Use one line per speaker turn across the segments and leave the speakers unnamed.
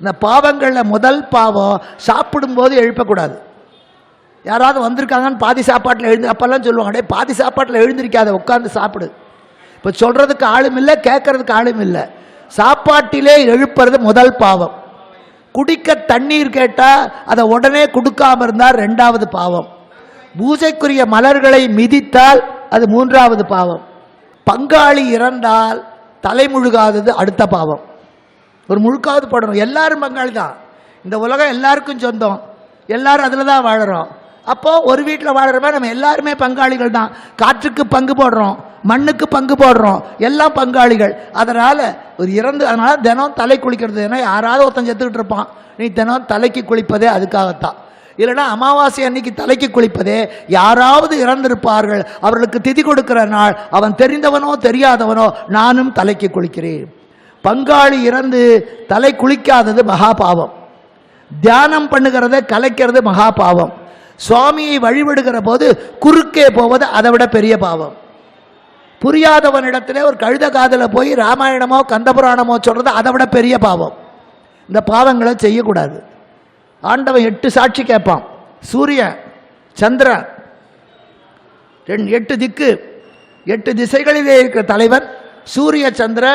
இந்த பாவங்களில் முதல் பாவம் சாப்பிடும்போது எழுப்பக்கூடாது. யாராவது வந்திருக்காங்கன்னு பாதி சாப்பாட்டில் எழுந்து அப்போல்லாம் சொல்லுவாங்க டேய் பாதி சாப்பாட்டில் எழுந்திருக்காத உட்காந்து சாப்பிடு. இப்போ சொல்கிறதுக்கு ஆளும் இல்லை கேட்கறதுக்கு ஆளும் இல்லை. சாப்பாட்டிலே எழுப்புறது முதல் பாவம். குடிக்க தண்ணீர் கேட்டால் அதை உடனே கொடுக்காம இருந்தால் ரெண்டாவது பாவம். பூஜைக்குரிய மலர்களை மிதித்தால் அது மூன்றாவது பாவம். பங்காளி இறந்தால் தலைமுழுகாதது அடுத்த பாவம். ஒரு முழுக்காவது போடணும். எல்லாரும் பங்காளி தான். இந்த உலகம் எல்லாருக்கும் சொந்தம். எல்லாரும் அதில் தான் வாழறோம். அப்போது ஒரு வீட்டில் வாழறப்ப நம்ம எல்லாருமே பங்காளிகள் தான். காற்றுக்கு பங்கு போடுறோம். மண்ணுக்கு பங்கு போடுறோம். எல்லாம் பங்காளிகள். அதனால் ஒரு இறந்து அதனால் தினம் தலை குளிக்கிறது. ஏன்னா யாராவது ஒருத்தன் செத்துக்கிட்டு இருப்பான். நீ தினம் தலைக்கு குளிப்பதே அதுக்காகத்தான். இல்லைன்னா அமாவாசை அன்னைக்கு தலைக்கு குளிப்பதே யாராவது இறந்திருப்பார்கள். அவர்களுக்கு திதி கொடுக்கிற நாள். அவன் தெரிந்தவனோ தெரியாதவனோ நானும் தலைக்கு குளிக்கிறேன். பங்காளி இறந்து தலை குளிக்காதது மகா பாவம் தியானம் பண்ணுகிறத கலைக்கிறது மகா பாவம் சுவாமியை வழிபடுகிற போது குறுக்கே போவது அதை விட பெரிய பாவம். புரியாதவனிடத்திலே ஒரு கழுத காதில் போய் ராமாயணமோ கந்தபுராணமோ சொல்றது அதை விட பெரிய பாவம். இந்த பாவங்களை செய்யக்கூடாது. ஆண்டவன் எட்டு சாட்சி கேட்பான். சூரியன் சந்திரன் எட்டு திக்கு எட்டு திசைகளிலே இருக்கிற தலைவன் சூரிய சந்திர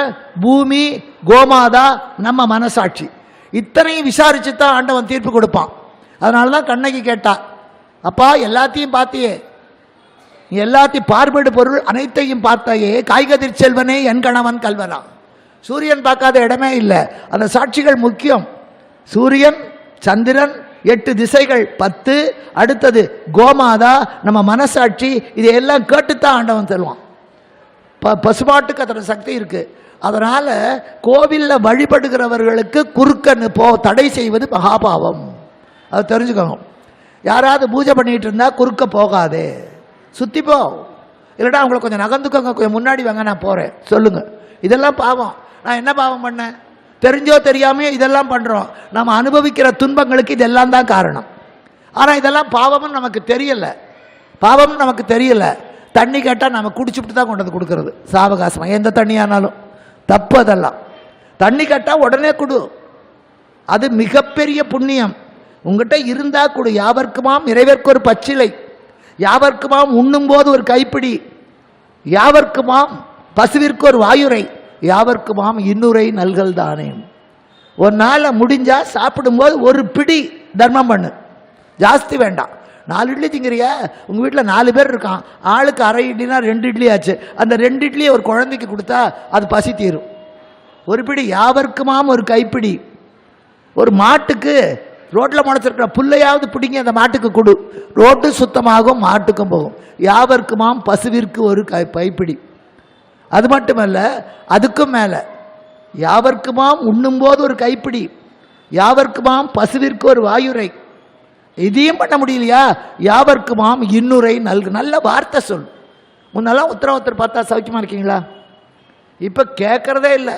பூமி கோமாதா நம்ம மனசாட்சி. இத்தனையும் விசாரித்து தான் ஆண்டவன் தீர்ப்பு கொடுப்பான். அதனால தான் கண்ணகி கேட்டா அப்பா எல்லாத்தையும் பார்த்தியே நீ எல்லாத்தையும் பார்வைடு பொருள் அனைத்தையும் பார்த்தாயே. காய்கதிர் செல்வனே என் கணவன் கல்வனா சூரியன் பார்க்காத இடமே இல்லை. அந்த சாட்சிகள் முக்கியம். சூரியன் சந்திரன் எட்டு திசைகள் பத்து. அடுத்தது கோமாதா நம்ம மனசாட்சி. இதையெல்லாம் கேட்டுத்தான் ஆண்டவன் தருவான் ப பசுமாட்டுக்கு அதோட சக்தி இருக்குது அதனால் கோவிலில் வழிபடுகிறவர்களுக்கு குறுக்கன்னு போ தடை செய்வது மகாபாவம். அது தெரிஞ்சுக்கோங்க யாராவது பூஜை பண்ணிகிட்டு இருந்தால் குறுக்க போகாதே. சுற்றி போ. இல்லைடா அவங்கள கொஞ்சம் நகர்ந்துக்கோங்க. கொஞ்சம் முன்னாடி வாங்க நான் போகிறேன் சொல்லுங்கள் இதெல்லாம் பாவம். நான் என்ன பாவம் பண்ணேன்? தெரிஞ்சோ தெரியாமையோ இதெல்லாம் பண்ணுறோம் நம்ம அனுபவிக்கிற துன்பங்களுக்கு இதெல்லாம் தான் காரணம். ஆனால் இதெல்லாம் பாவம்னு நமக்கு தெரியலை. பாவம்னு நமக்கு தெரியலை. தண்ணி கேட்டால் நம்ம குடிச்சுட்டு தான் கொண்டு வந்து கொடுக்கறது. சாவகாசமாக எந்த தண்ணியானாலும். தப்பு அதெல்லாம் தண்ணி கேட்டால் உடனே கொடு. அது மிகப்பெரிய புண்ணியம். உங்ககிட்ட இருந்தால் கொடு. யாவர்க்குமாம் இறைவர்க்கு ஒரு பச்சிலை. யாவர்க்குமாம் உண்ணும்போது ஒரு கைப்பிடி. யாவர்க்குமாம் பசுவிற்கு ஒரு வாயுரை. யாவர்க்குமாம் இன்னுரை நல்கள் தானே. ஒரு நாளில் முடிஞ்சால் சாப்பிடும்போது ஒரு பிடி தர்மம் பண்ணு. ஜாஸ்தி வேண்டாம். நாலு இட்லி திங்கிறியா? உங்கள் வீட்டில் நாலு பேர் இருக்கான். ஆளுக்கு அரை இட்லினா ரெண்டு இட்லி ஆச்சு. அந்த ரெண்டு இட்லியை ஒரு குழந்தைக்கு கொடுத்தா அது பசி தீரும். ஒரு பிடி யாவர்க்குமாம் ஒரு கைப்பிடி. ஒரு மாட்டுக்கு ரோட்டில் முளைச்சிருக்கிற புல்லையாவது பிடிங்கி அந்த மாட்டுக்கு கொடு. ரோட்டு சுத்தமாகும் மாட்டுக்கும் போகும். யாவர்க்குமாம் பசுவிற்கு ஒரு கை கைப்பிடி. அது மட்டுமல்ல அதுக்கும் மேலே யாவர்க்குமாம் உண்ணும்போது ஒரு கைப்பிடி. யாவர்க்குமாம் பசுவிற்கு ஒரு வாயுரை. இதையும் பண்ண முடியலையா? யாவர்க்குமாம் இன்னுரை நல்கு நல்ல வார்த்தை சொல். முன்னெல்லாம் உத்தரவத்தர் பார்த்தா சௌக்கியமாக இருக்கீங்களா? இப்போ கேட்குறதே இல்லை.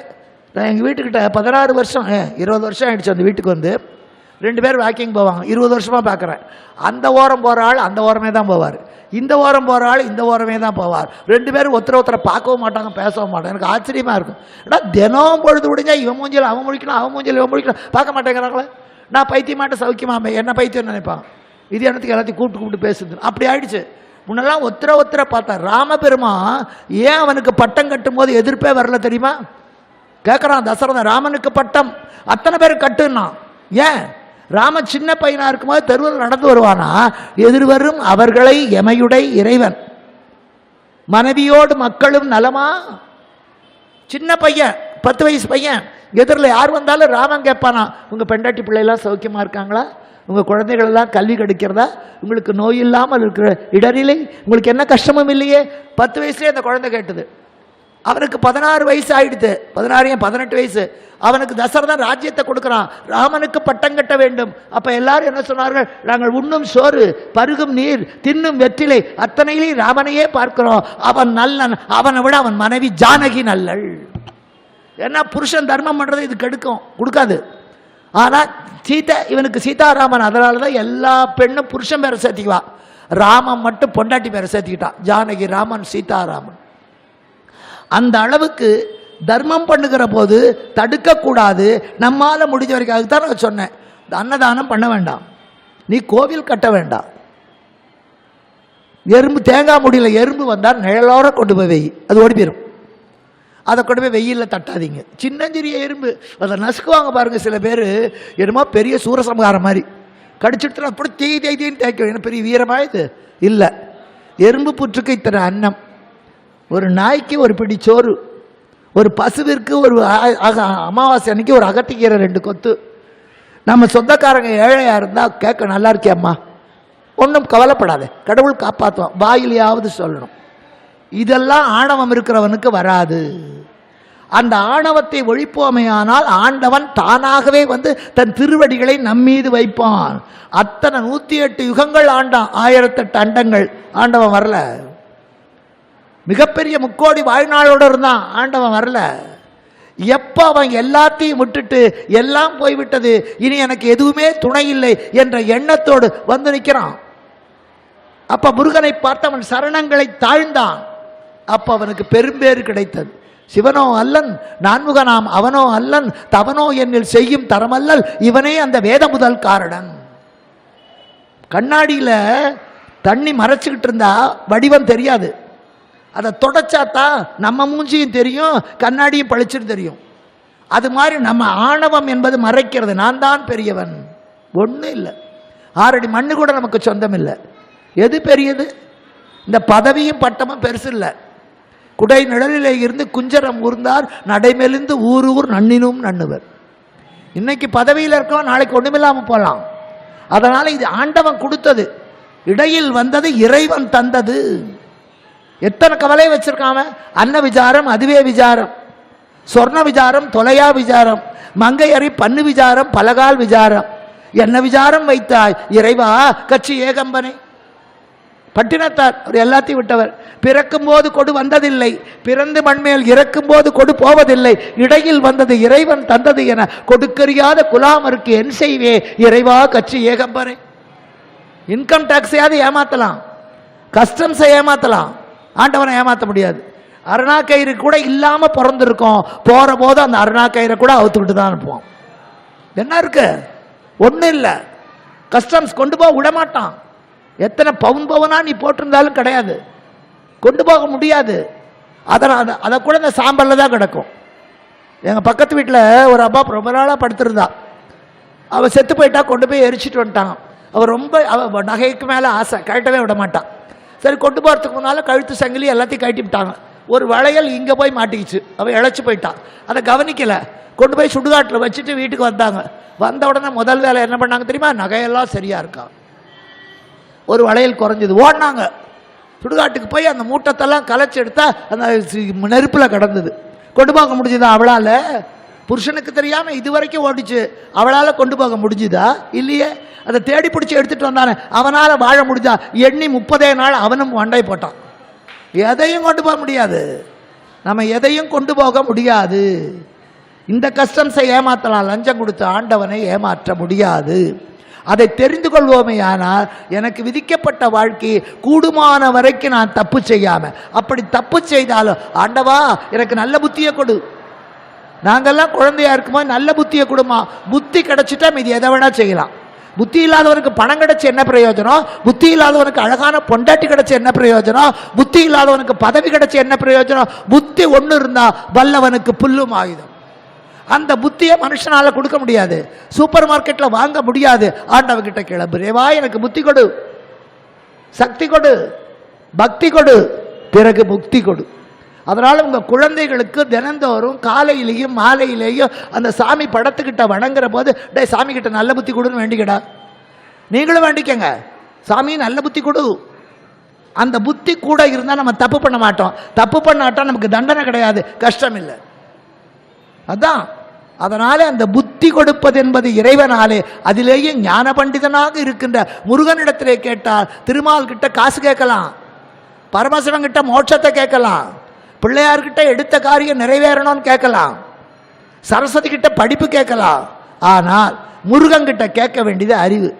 நான் எங்கள் வீட்டுக்கிட்ட பதினாறு வருஷம் இருபது வருஷம் ஆயிடுச்சு அந்த வீட்டுக்கு வந்து. ரெண்டு பேர் வாக்கிங் போவாங்க. இருபது வருஷமாக பார்க்குறேன் அந்த ஓரம் போகிற ஆள் அந்த ஓரமே தான் போவார். இந்த ஓரம் போகிற ஆள் இந்த ஓரமே தான் போவார். ரெண்டு பேரும் ஒருத்தர ஒருத்தரை பார்க்கவும் மாட்டாங்க பேசவும் மாட்டாங்க. எனக்கு ஆச்சரியமாக இருக்கும். ஏன்னா தினம் பொழுது முடிஞ்சா இவன் மூஞ்சில் அவன் முடிக்கணும் அவன் மூஞ்சில் இவன் முடிக்கணும் பார்க்க மாட்டேங்கிறாங்களே? நான் பைத்தியமாட்ட சௌக்கியமாமே என்ன பைத்தியம் நினைப்பான்? இது என்னத்துக்கு எல்லாத்தையும் கூப்பிட்டு கூப்பிட்டு பேசுது. அப்படி ஆயிடுச்சு. முன்னெல்லாம் ஒத்திர ஒத்திர பார்த்தா ராமபெருமா ஏன் அவனுக்கு பட்டம் கட்டும் போது எதிர்ப்பே வரல தெரியுமா? கேட்குறான் தசரதன் ராமனுக்கு பட்டம். அத்தனை பேர் கட்டுன்னா? ஏன்? ராம சின்ன பையனாக இருக்கும்போது தெருவில் நடந்து வருவானா? எதிர்வரும் அவர்களை எமையுடை இறைவன். மனைவியோடு மக்களும் நலமா? சின்ன பையன் பத்து வயசு பையன். எதிரில் யார் வந்தாலும் ராமன் கேட்பானா உங்கள் பெண்டாட்டி பிள்ளைலாம் சௌக்கியமாக இருக்காங்களா? உங்கள் குழந்தைகளெல்லாம் கல்வி கிடைக்கிறதா? உங்களுக்கு நோய் இல்லாமல் இருக்கிற இடரிலை உங்களுக்கு என்ன கஷ்டமும் இல்லையே? பத்து வயசுலேயே அந்த குழந்தை கேட்டது. அவனுக்கு பதினாறு வயசு ஆயிடுது. பதினாறு ஏன் பதினெட்டு வயசு? அவனுக்கு தசரதன் ராஜ்யத்தை கொடுக்குறான். ராமனுக்கு பட்டம் கட்ட வேண்டும். அப்போ எல்லாரும் என்ன சொன்னார்கள்? நாங்கள் உண்ணும் சோறு பருகும் நீர் தின்னும் வெற்றிலை அத்தனையிலையும் ராமனையே பார்க்கிறோம். அவன் நல்லன். அவனை விட அவன் மனைவி ஜானகி நல்லள். ஏன்னா புருஷன் தர்மம் பண்ணுறது இது கெடுக்கும் கொடுக்காது. ஆனால் சீதை இவனுக்கு சீதாராமன் அதனால தான் எல்லா பெண்ணும் புருஷன் பேரை சேர்த்திக்குவா. ராமன் மட்டும் பொண்டாட்டி பேரை சேர்த்திக்கிட்டான் ஜானகி ராமன் சீதாராமன். அந்த அளவுக்கு தர்மம் பண்ணுகிற போது தடுக்கக்கூடாது. நம்மால் முடிஞ்ச வரைக்கும் அதுக்கு தான் நான் சொன்னேன். இந்த அன்னதானம் பண்ண வேண்டாம். நீ கோவில் கட்ட வேண்டாம். எறும்பு தேங்காய் முடியல எறும்பு வந்தால் நிழலோட கொண்டு போய் வை. அது ஓடி போயிடும் அதை கொண்டு போய் வெயிலில் தட்டாதீங்க. சின்னஞ்சிறிய எறும்பு. அதை நசுக்குவாங்க பாருங்க சில பேர். என்னமோ பெரிய சூரசம்ஹாரம் மாதிரி. கடிச்சிட்டு அப்படி தேய் தேய் தேய்ன்னு தேய்க்கும். என்ன பெரிய வீரமாக இது? இல்லை. எறும்பு புற்றுக்கு இத்தனை அன்னம். ஒரு நாய்க்கு ஒரு பிடி சோறு. ஒரு பசுவிற்கு ஒரு அ- அக- அமாவாசை அன்னைக்கு ஒரு அகத்திக்கீரை ரெண்டு கொத்து. நம்ம சொந்தக்காரங்க ஏழையாக இருந்தால் கேட்க நல்லா இருக்கேம்மா ஒன்றும் கவலைப்படாத. கடவுள் காப்பாற்றுவான் வாயிலையாவது சொல்லணும். இதெல்லாம் ஆணவம் இருக்கிறவனுக்கு வராது. அந்த ஆணவத்தை ஒழிப்போமையானால் ஆண்டவன் தானாகவே வந்து தன் திருவடிகளை நம்மீது வைப்பான். அத்தனை நூற்றி எட்டு யுகங்கள் ஆண்டான் ஆயிரத்தெட்டு அண்டங்கள். ஆண்டவன் வரல. மிகப்பெரிய முக்கோடி வாழ்நாளோடு இருந்தான் ஆண்டவன் வரல. எப்போ அவன் எல்லாத்தையும் விட்டுட்டு எல்லாம் போய்விட்டது இனி எனக்கு எதுவுமே துணை இல்லை என்ற எண்ணத்தோடு வந்து நிற்கிறான். அப்ப முருகனை பார்த்து அவன் சரணங்களை தாழ்ந்தான். அப்போ அவனுக்கு பெரும்பேறு கிடைத்தது. சிவனோ அல்லன் நான்முகனாம் அவனோ அல்லன் தவனோ என்னில் செய்யும் தரமல்லல் இவனே அந்த வேத முதல் காரணன் கண்ணாடியில் தண்ணி மறைச்சிக்கிட்டு இருந்தா வடிவம் தெரியாது. அதை தொடச்சாத்தான் நம்ம மூஞ்சியும் தெரியும் கண்ணாடியும் பளிச்சுன்னு தெரியும். அது மாதிரி நம்ம ஆணவம் என்பது மறைக்கிறது. நான் தான் பெரியவன். ஒன்றும் இல்லை. ஆறடி மண்ணு கூட நமக்கு சொந்தம் இல்லை. எது பெரியது? இந்த பதவியும் பட்டமும் பெருசு இல்லை. குடை நிழலிலே இருந்து குஞ்சரம் ஊர்ந்தார். நடைமெலிந்து ஊர் ஊர் நன்னினும் நண்ணுவர். இன்னைக்கு பதவியில் இருக்கோம் நாளைக்கு ஒன்றுமில்லாமல் போகலாம் அதனால் இது ஆண்டவன் கொடுத்தது. இடையில் வந்தது இறைவன் தந்தது. எத்தனை கவலை வச்சிருக்காம? அன்ன விசாரம் அதுவே விசாரம். சொர்ண விசாரம் தொலையா விசாரம். மங்கையறி பண்ணு விசாரம் பலகால் விசாரம். என்ன விசாரம் வைத்தாய்? இறைவா கட்சி ஏகம்பனை. பட்டினத்தார் அவர் எல்லாத்தையும் விட்டவர். பிறக்கும் போது கொடு வந்ததில்லை. பிறந்து மண்மேல் இறக்கும் போது கொடு போவதில்லை. இடையில் வந்தது இறைவன் தந்தது என கொடுக்கறியாத குலாமருக்கு என் செய்வே? இறைவா கட்சி ஏகம்பரே. இன்கம் டேக்ஸையாவது ஏமாத்தலாம். கஸ்டம்ஸை ஏமாத்தலாம். ஆண்டவனை ஏமாற்ற முடியாது. அருணா கயிறு கூட இல்லாமல் பிறந்திருக்கோம். போகிற போது அந்த அருணா கயிறை கூட அவுத்துக்கிட்டு தான் அனுப்புவோம் என்ன இருக்கு? ஒன்றும் இல்லை. கஸ்டம்ஸ் கொண்டு போக விட மாட்டான் எத்தனை பவுன் பவுனா நீ போட்டிருந்தாலும் கிடையாது. கொண்டு போக முடியாது. அதனால் அதை அதை கூட இந்த சாம்பலில் தான் கிடக்கும். எங்கள் பக்கத்து வீட்டில் ஒரு அப்பா ரொம்ப நாளாக படுத்திருந்தா. அவள் செத்து போயிட்டா கொண்டு போய் எரிச்சிட்டு வந்துட்டான் அவள் ரொம்ப அவள் நகைக்கு மேலே ஆசை கழட்டவே விட மாட்டான் சரி கொண்டு போகிறதுக்கு முன்னால் கழுத்து சங்கிலி எல்லாத்தையும் கழட்டி விட்டாங்க. ஒரு வளையல் இங்கே போய் மாட்டிக்கிச்சு. அவள் இழைச்சி போயிட்டான் அதை கவனிக்கலை. கொண்டு போய் சுடுகாட்டில் வச்சுட்டு வீட்டுக்கு வந்தாங்க. வந்த உடனே முதல் வேலை என்ன பண்ணாங்க தெரியுமா? நகையெல்லாம் சரியாக இருக்கா? ஒரு வளையல் குறைஞ்சது. ஓடினாங்க. சுடுகாட்டுக்கு போய் அந்த மூட்டத்தெல்லாம் கலைச்சி எடுத்தா அந்த நெருப்பில் கிடந்தது. கொண்டு போக முடிஞ்சுதா அவளால்? புருஷனுக்கு தெரியாமல் இது வரைக்கும் ஓடிச்சு. அவளால் கொண்டு போக முடிஞ்சுதா? இல்லையே. அதை தேடி பிடிச்சி எடுத்துகிட்டு வந்தானே. அவனால் வாழ முடிஞ்சா எண்ணி முப்பதே நாள் அவனும் வண்டை போட்டான். எதையும் கொண்டு போக முடியாது. நம்ம எதையும் கொண்டு போக முடியாது. இந்த கஸ்டம்ஸை ஏமாற்றலாம் லஞ்சம் கொடுத்த ஆண்டவனை ஏமாற்ற முடியாது. அதை தெரிந்து கொள்வோமே ஆனால் எனக்கு விதிக்கப்பட்ட வாழ்க்கை கூடுமான வரைக்கும் நான் தப்பு செய்யாம. அப்படி தப்பு செய்தாலும் ஆண்டவா எனக்கு நல்ல புத்தியை கொடு. நாங்கள்லாம் குழந்தையா இருக்குமா நல்ல புத்தியை கொடுமா. புத்தி கிடைச்சிட்டா மீதி எதை வேணா செய்யலாம். புத்தி இல்லாதவனுக்கு பணம் கிடைச்சி என்ன பிரயோஜனம்? புத்தி இல்லாதவனுக்கு அழகான பொண்டாட்டி கிடைச்சி என்ன பிரயோஜனம்? புத்தி இல்லாதவனுக்கு பதவி கிடைச்சி என்ன பிரயோஜனம்? புத்தி ஒன்று இருந்தால் வல்லவனுக்கு புல்லும் ஆயுதம். அந்த புத்தியை மனுஷனால் கொடுக்க முடியாது. சூப்பர் மார்க்கெட்டில் வாங்க முடியாது. ஆண்டவகிட்ட கிளம்புறேவா எனக்கு புத்தி கொடு. சக்தி கொடு. பக்தி கொடு. பிறகு முக்தி கொடு. அதனால் உங்கள் குழந்தைகளுக்கு தினந்தோறும் காலையிலேயும் மாலையிலேயும் அந்த சாமி படத்துக்கிட்ட வணங்குற போது டே சாமி கிட்ட நல்ல புத்தி கொடுன்னு வேண்டிக்கடா. நீங்களும் வேண்டிக்கங்க. சாமி நல்ல புத்தி கொடு. அந்த புத்தி கூட இருந்தால் நம்ம தப்பு பண்ண மாட்டோம். தப்பு பண்ணாட்டா நமக்கு தண்டனை கிடையாது. கஷ்டம் இல்லை அதான். அதனால அந்த புத்தி கொடுப்பது என்பது இறைவனாலே அதிலேயே ஞான பண்டிதனாக இருக்கின்ற முருகனிடத்திலே கேட்டால் திருமால் கிட்ட காசு கேட்கலாம். பரமசிவன் கிட்ட மோட்சத்தை கேட்கலாம். பிள்ளையார்கிட்ட எடுத்த காரியம் நிறைவேறணும்னு கேட்கலாம். சரஸ்வதி கிட்ட படிப்பு கேட்கலாம். ஆனால் முருகன்கிட்ட கேட்க வேண்டியது அறிவு.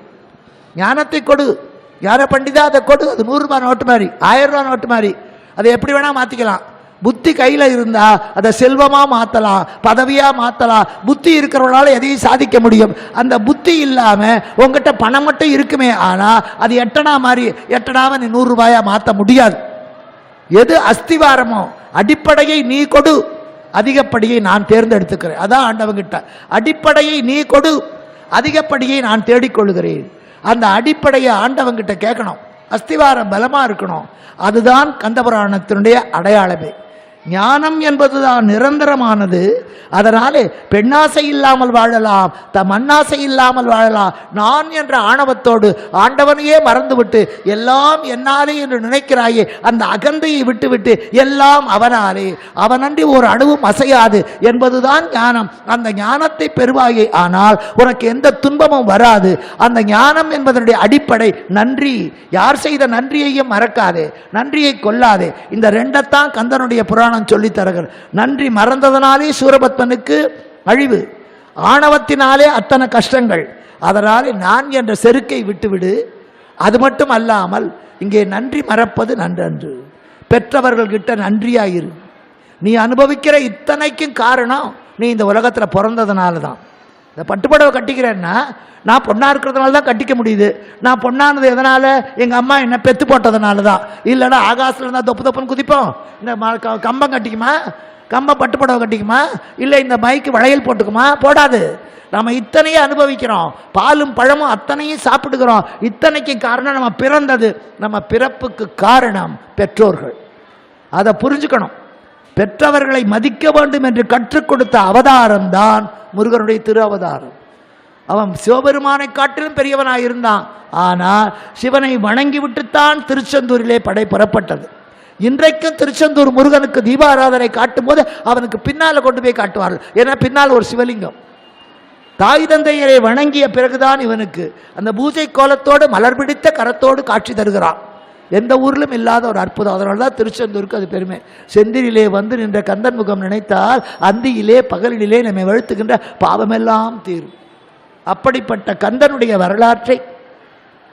ஞானத்தை கொடு. ஞான பண்டிதா அதை கொடு. அது நூறுரூபா நோட்டு மாதிரி ஆயிரம் ரூபா நோட்டு மாதிரி. அதை எப்படி வேணால் மாற்றிக்கலாம் புத்தி கையில் இருந்தா அதை செல்வமாக மாற்றலாம் பதவியாக மாற்றலாம் புத்தி இருக்கிறவனால எதையும் சாதிக்க முடியும். அந்த புத்தி இல்லாமல் உங்ககிட்ட பணம் மட்டும் இருக்குமே ஆனால் அது எட்டனா மாதிரி எட்டனாவை நீ நூறு மாற்ற முடியாது. எது அஸ்திவாரமோ அடிப்படையை நீ கொடு. அதிகப்படியை நான் தேர்ந்தெடுத்துக்கிறேன். அதான் ஆண்டவங்கிட்ட. அடிப்படையை நீ கொடு. அதிகப்படியை நான் தேடிக்கொள்கிறேன் அந்த அடிப்படையை ஆண்டவங்கிட்ட கேட்கணும். அஸ்திவாரம் பலமாக இருக்கணும். அதுதான் கந்தபுராணத்தினுடைய அடையாளமே. ஞானம் என்பதுதான் நிரந்தரமானது. அதனாலே பெண்ணாசை இல்லாமல் வாழலாம் த மண்ணாசை இல்லாமல் வாழலாம். நான் என்ற ஆணவத்தோடு ஆண்டவனையே மறந்துவிட்டு எல்லாம் என்னாலே என்று நினைக்கிறாயே அந்த அகந்தையை விட்டுவிட்டு எல்லாம் அவனாலே. அவனன்றி ஒரு அணுவும் அசையாது என்பதுதான் ஞானம். அந்த ஞானத்தை பெறுவாயே ஆனால் உனக்கு எந்த துன்பமும் வராது. அந்த ஞானம் என்பதனுடைய அடிப்படை நன்றி. யார் செய்த நன்றியையும் மறக்காதே நன்றியை கொள்ளாதே. இந்த ரெண்டைத்தான் கந்தனுடைய புராணம் சொல்லித் தருகிறது நன்றி மறந்ததனாலே சூரபத்மனுக்கு அழிவு. ஆணவத்தினாலே அத்தனை கஷ்டங்கள். அதனாலே நான் என்ற செருக்கை விட்டுவிடு. அது மட்டும் அல்லாமல் இங்கே நன்றி மறப்பது நன்றன்று. பெற்றவர்கள்கிட்ட நன்றியாயிரு. நீ அனுபவிக்கிற இத்தனைக்கும் காரணம் நீ இந்த உலகத்தில் பிறந்ததுனால தான் இந்த பட்டுப்படவை கட்டிக்கிறேன்னா நான் பொண்ணாக இருக்கிறதுனால தான் கட்டிக்க முடியுது. நான் பொண்ணானது எதனால்? எங்கள் அம்மா என்னை பெத்து போட்டதுனால தான் இல்லைன்னா ஆகாசில் இருந்தால் தொப்பு தொப்புன்னு குதிப்போம். இந்த ம- க- கம்பம் கட்டிக்குமா? கம்பம் பட்டுப்படவை கட்டிக்குமா? இல்லை இந்த மைக்கு வளையல் போட்டுக்குமா? போடாது. நம்ம இத்தனையும் அனுபவிக்கிறோம். பாலும் பழமும் அத்தனையும் சாப்பிட்டுக்கிறோம் இத்தனைக்கு காரணம் நம்ம பிறந்தது. நம்ம பிறப்புக்கு காரணம் பெற்றோர்கள். அதை புரிஞ்சுக்கணும். பெற்றவர்களை மதிக்க வேண்டும் என்று கற்றுக் கொடுத்த அவதாரம்தான் முருகனுடைய திரு அவதாரம் அவன் சிவபெருமானை காட்டிலும் பெரியவனாக இருந்தான் ஆனால் சிவனை வணங்கி விட்டுத்தான் திருச்செந்தூரிலே படை புறப்பட்டது. இன்றைக்கும் திருச்செந்தூர் முருகனுக்கு தீபாராதனை காட்டும் போது அவனுக்கு பின்னால் கொண்டு போய் காட்டுவார்கள். ஏன்னா பின்னால் ஒரு சிவலிங்கம். தாய் தந்தையரை வணங்கிய பிறகுதான் இவனுக்கு அந்த பூஜை கோலத்தோடு மலர் பிடித்த கரத்தோடு காட்சி தருகிறான். எந்த ஊரிலும் இல்லாத ஒரு அற்புதம். அதனால தான் திருச்செந்தூருக்கு அது பெருமை. செந்திரிலே வந்து நின்ற கந்தன் முகம் நினைத்தால் அந்தியிலே பகலிலே நம்மை வழுத்துகின்ற பாவமெல்லாம் தீரும். அப்படிப்பட்ட கந்தனுடைய வரலாற்றை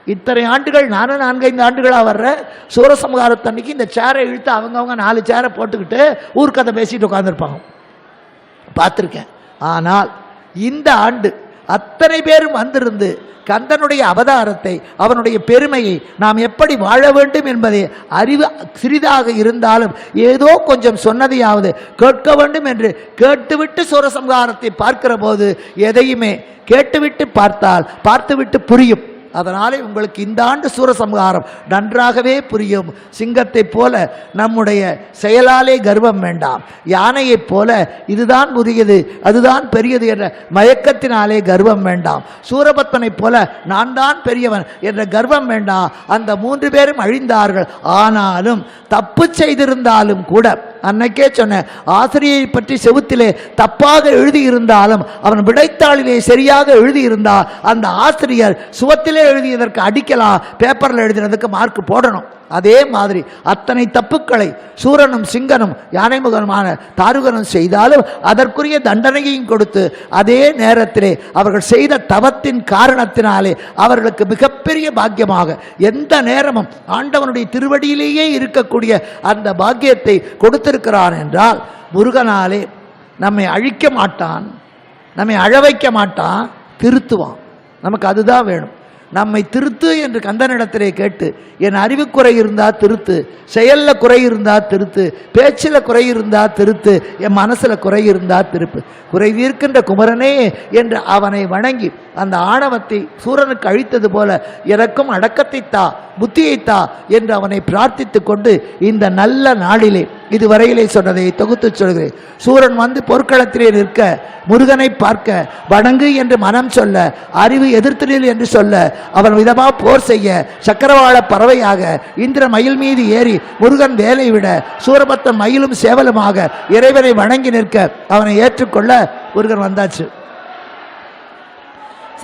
இத்தனை ஆண்டுகள் நானும் நான்கைந்து ஆண்டுகளாக வர்ற சூரசம்ஹாரத்தன்னைக்கு இந்த சேரை இழுத்து அவங்கவுங்க நாலு சேரை போட்டுக்கிட்டு ஊர்க்கதை பேசிட்டு உட்காந்துருப்பாங்க பார்த்துருக்கேன். ஆனால் இந்த ஆண்டு அத்தனை பேரும் வந்திருந்து கந்தனுடைய அவதாரத்தை அவனுடைய பெருமையை நாம் எப்படி வாழ வேண்டும் என்பதை அறிவு சிறிதாக இருந்தாலும் ஏதோ கொஞ்சம் சொன்னதையாவது கேட்க வேண்டும் என்று கேட்டுவிட்டு சூரசம்ஹாரத்தை பார்க்கிற போது எதையுமே கேட்டுவிட்டு பார்த்தால் பார்த்துவிட்டு புரியும். அதனாலே உங்களுக்கு இந்த ஆண்டு சூரசம்ஹாரம் நன்றாகவே புரியும். சிங்கத்தைப் போல நம்முடைய செயலாலே கர்வம் வேண்டாம். யானையைப் போல இதுதான் புதியது அதுதான் பெரியது என்ற மயக்கத்தினாலே கர்வம் வேண்டாம். சூரபத்மனைப் போல நான் தான் பெரியவன் என்ற கர்வம் வேண்டாம். அந்த மூன்று பேரும் அழிந்தார்கள். ஆனாலும் தப்பு செய்திருந்தாலும் கூட அன்னைக்கே சொன்னேன் ஆசிரியை பற்றி செவுத்திலே தப்பாக எழுதியிருந்தாலும் அவன் விடைத்தாளிலே சரியாக எழுதியிருந்தால் அந்த ஆசிரியர் சுவத்திலே எழுதியதற்கு அடிக்கலாம் பேப்பரில் எழுதினதுக்கு மார்க் போடணும். அதே மாதிரி அத்தனை தப்புக்களை சூரனும் சிங்கனும் யானைமுகனுமான தாருகனும் செய்தாலும் அதற்குரிய தண்டனையையும் கொடுத்து அதே நேரத்திலே அவர்கள் செய்த தவத்தின் காரணத்தினாலே அவர்களுக்கு மிகப்பெரிய பாக்கியமாக எந்த நேரமும் ஆண்டவனுடைய திருவடியிலேயே இருக்கக்கூடிய அந்த பாக்கியத்தை கொடுத்திருக்கிறான் என்றால் முருகனாலே நம்மை அழிக்க மாட்டான் நம்மை அழ வைக்க மாட்டான் திருத்துவான். நமக்கு அதுதான் வேணும். நம்மை திருத்து என்று கந்தனிடத்திலே கேட்டு என் அறிவு குறை இருந்தா திருத்து செயலில் குறை இருந்தால் திருத்து பேச்சில் குறை இருந்தா திருத்து என் மனசில் குறை இருந்தால் திருப்பு. குறைவீர்க்கின்ற குமரனே என்று அவனை வணங்கி அந்த ஆணவத்தை சூரனுக்கு அழித்தது போல எனக்கும் அடக்கத்தை தா புத்தியை தா என்று அவனை பிரார்த்தித்து கொண்டு இந்த நல்ல நாளிலே இதுவரையிலே சொன்னதை தொகுத்து சொல்கிறேன். சூரன் வந்து பொற்களத்திலே நிற்க முருகனை பார்க்க வணங்கு என்று மனம் சொல்ல அறிவு எதிர்த்து என்று சொல்ல அவன் விதமாக போர் செய்ய சக்கரவாள பறவையாக இந்திர மயில் மீது ஏறி முருகன் வேலை விட சூரபத்த மயிலும் சேவலுமாக இறைவனை வணங்கி நிற்க அவனை ஏற்றுக்கொள்ள முருகன் வந்தாச்சு.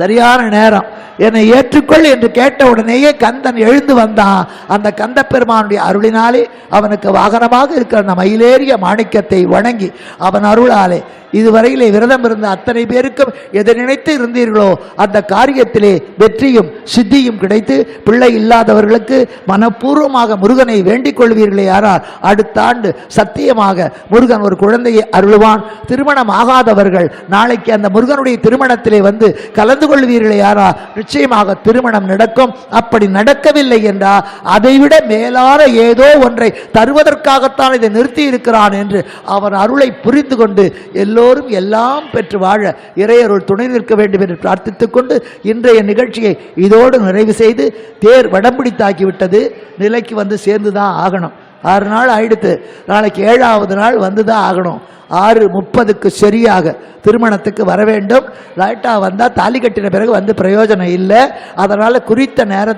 சரியான நேரம். என்னை ஏற்றுக்கொள் என்று கேட்ட உடனேயே கந்தன் எழுந்து வந்தான். அந்த கந்த பெருமானுடைய அருளினாலே அவனுக்கு வாகனமாக இருக்கிற அந்த மயிலேறிய மாணிக்கத்தை வணங்கி அவன் அருளாலே இதுவரையிலே விரதம் இருந்த அத்தனை பேருக்கும் எதை நினைத்து இருந்தீர்களோ அந்த காரியத்திலே வெற்றியும் சித்தியும் கிடைத்து பிள்ளை இல்லாதவர்களுக்கு மனப்பூர்வமாக முருகனை வேண்டிக் கொள்வீர்களே யாரால் அடுத்த ஆண்டு சத்தியமாக முருகன் ஒரு குழந்தையை அருளுவான். திருமணம் ஆகாதவர்கள் நாளைக்கு அந்த முருகனுடைய திருமணத்திலே வந்து கலந்து கொள்வீர்களே யாரா நிச்சயமாக திருமணம் நடக்கும். அப்படி நடக்கவில்லை என்றால் அதைவிட மேலான ஏதோ ஒன்றை தருவதற்காகத்தான் இதை நிறுத்தி இருக்கிறான் என்று அவன் அருளை புரிந்து கொண்டு எல்லோரும் எல்லாம் பெற்று வாழ இறையருள் துணை நிற்க வேண்டும் என்று பிரார்த்தித்துக் கொண்டு இன்றைய நிகழ்ச்சியை இதோடு நிறைவு செய்து தேர் வடம்பிடித்தாக்கிவிட்டது நிலைக்கு வந்து சேர்ந்து தான் ஆகணும். ஆறு நாள் ஆயிடுத்து. நாளைக்கு ஏழாவது நாள் வந்து தான் ஆகணும். ஆறு முப்பதுக்கு சரியாக திருமணத்துக்கு வர வேண்டும். லைட்டாக வந்தால் தாலி கட்டின பிறகு வந்து பிரயோஜனம் இல்லை. அதனால் குறித்த நேரத்தில்